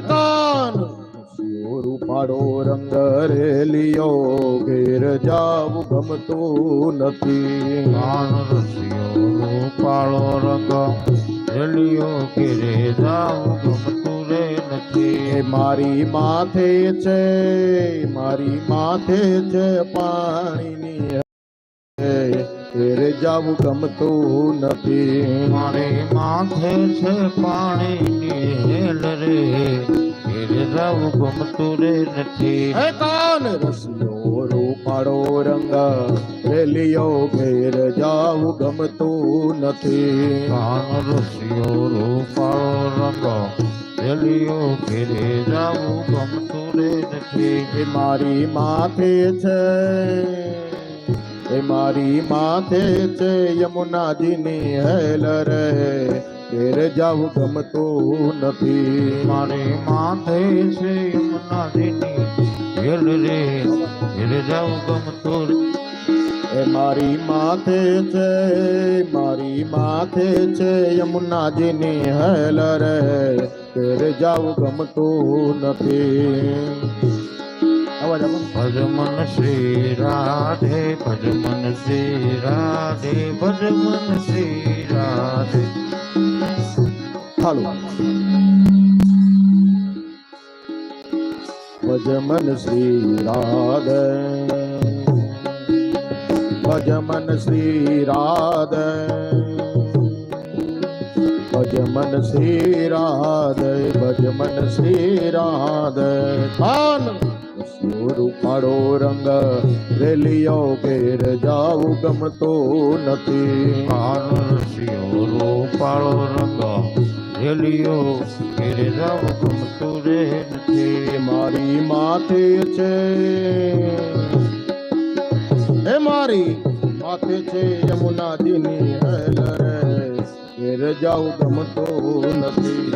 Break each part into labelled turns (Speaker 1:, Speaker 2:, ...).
Speaker 1: કાન? રંગ રેલિયો ઘેર જાવ ગમતું નથી.
Speaker 2: કાન રસિયો રંગ રેલિયો જાવ જાવું ગમતું રે નથી.
Speaker 1: મારી માથે છે મારી માથે છે પાણીની ઘેર જાવું ગમતું નથી.
Speaker 2: મારે માથે છે પાણીની હેલ રે. તેરે જાવું ગમતું રે નથી.
Speaker 1: હે કાન રસિયો રૂપાળો રંગ રેલિયો ઘેર જાવું ગમતું નથી.
Speaker 2: કાન રસિયો રૂપાળો રંગ રેલિયો ઘેરે જાવું ગમતું રે નથી.
Speaker 1: મારી માથે છે. એ મારી માથે છે યમુનાજીની હેલ રે. ઘેર જાવું ગમતું નથી.
Speaker 2: મારી માથે છે યમુનાજીની હેલ રે. ઘેર જાવું ગમતું
Speaker 1: એ મારી માથે છે મારી માથે છે યમુનાજીની હેલ રે. ઘેર જાવું ગમતું નથી.
Speaker 2: बोलो पद्मन श्री राधे पद्मन श्री राधे पद्मन श्री
Speaker 1: राधे हेलो भजमन श्री राधे भजमन श्री राधे भजमन श्री राधे भजमन श्री राधे રૂપાળો રંગ રેલીઓ ઘેર જાવું ગમતો નથી.
Speaker 2: કાન રૂપાળો રંગ રેલીઓ ઘેર જાવું ગમતો રે નથી
Speaker 1: મારી માથે છે. એ મારી માથે છે યમુનાજીની હેલ રે. ઘેર જાવું ગમતો નથી.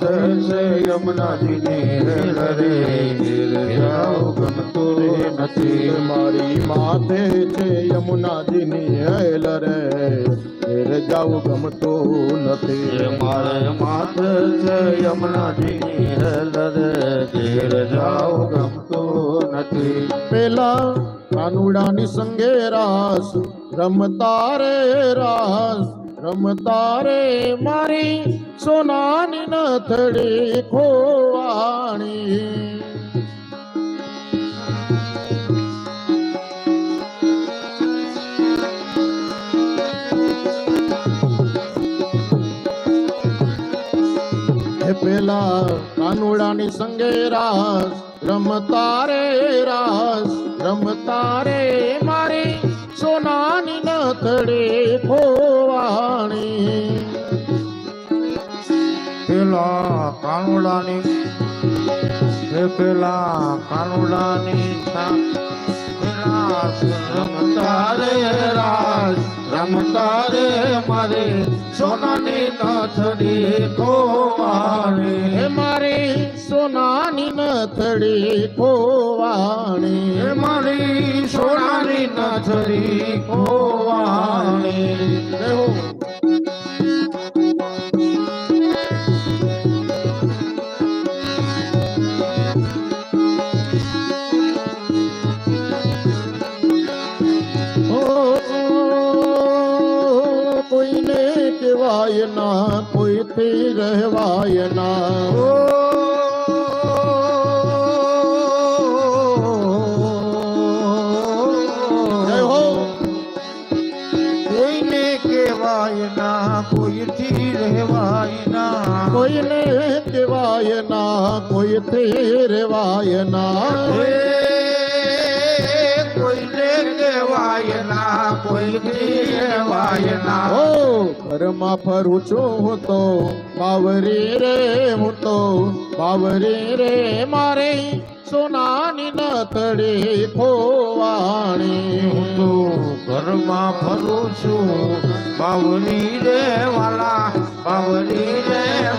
Speaker 2: છે યમુનાજીની હેલ રે ઘેરે જાવું ગમતું નથી
Speaker 1: મારી માથે છે યમુનાજીની હેલ રે જાવું ગમતું નથી
Speaker 2: મારે માથે છે યમુનાજીની હેલ રે જાવું ગમતું નથી.
Speaker 1: પેલા કાનુડાની સંગે રાસ, રમતા રે રાસ રમતા રે મારી સોનાની નથડી ખોવાણી. પેલા કાનુડાની સંગે રાસ રમતા રે રાસ રમતા રે મારી સોનાની નથડી ખોવાણી.
Speaker 2: પેલા કાનુડાની હે પેલા કાનુડાની રમતા રે રાજ રમતા રે મારે. સોનાની નથડી
Speaker 1: હે
Speaker 2: મારે
Speaker 1: મારી સોનાની નથડી ખોવાણી.
Speaker 2: મારી સોનાની નથડી ખોવાણી.
Speaker 1: કહેવાય ના કોઈથી રહેવાય ના.
Speaker 2: કોઈને કહેવાય ના કોઈથી રહેવાય ના.
Speaker 1: કોઈને કહેવાય ના કોઈથી રહેવાય ના. ઘરમાં ફરું છું હું તો બાવરી રે હું તો બાવરી રે મારે સોનાની નથડી ખોવાણી
Speaker 2: હું તો ઘરમાં ફરું છું બાવરી રે વાલા, બાવરી રે